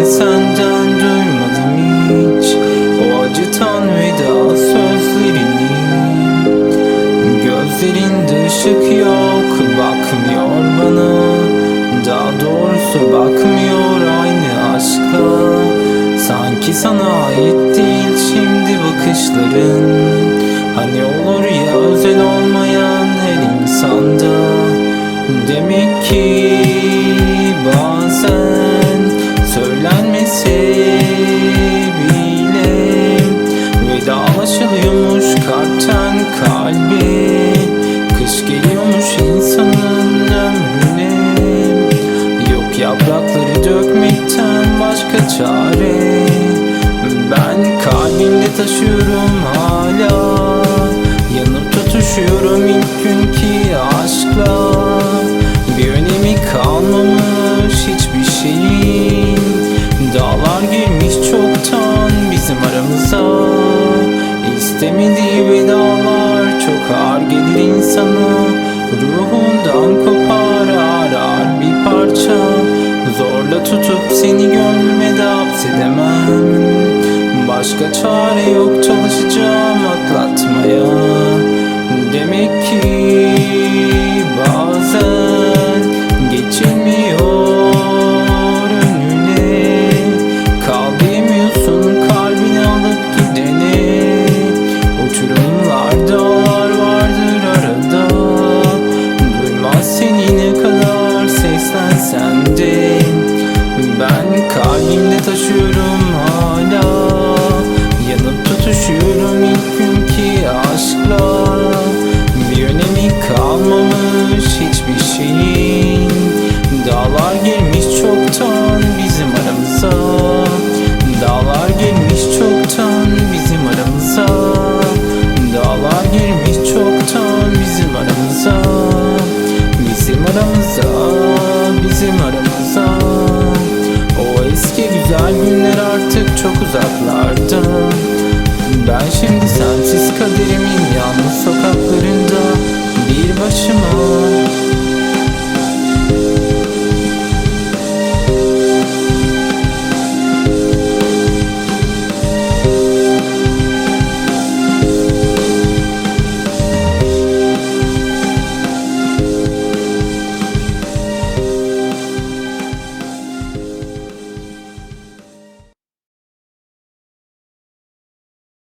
Ben senden duymadım hiç. O acıtan veda sözlerini. Gözlerinde ışık yok Bakmıyor bana. Daha doğrusu bakmıyor aynı aşkla. Sanki sana ait değil şimdi bakışların. Hani olur ya özel olmayan her insanda. Demek ki Vedalaşılıyormuş kalpten kalbe Kış geliyormuş insanın ömrüne. Yok yaprakları dökmekten başka çare Ben kalbimde taşıyorum hala. Yanıp tutuşuyorum ilk günkü aşkla. Bir önemi kalmamış hiçbir şeyin. Dağlar girmiş çoktan bizim aramıza İstemediği vedalar çok ağır gelir insana Ruhundan kopar arar bir parça. Zorla tutup seni gönlüme de hapsedemem Başka çare yok çalışacağım atlatmaya. Demek ki Kalbimde taşıyorum hala. Yanıp tutuşuyorum ilk günkü aşkla. Bir önemi kalmamış hiçbir şeyin güzel günler artık çok uzaklarda. Ben şimdi sensiz kaderimin yalnız sokaklarında. Bir başıma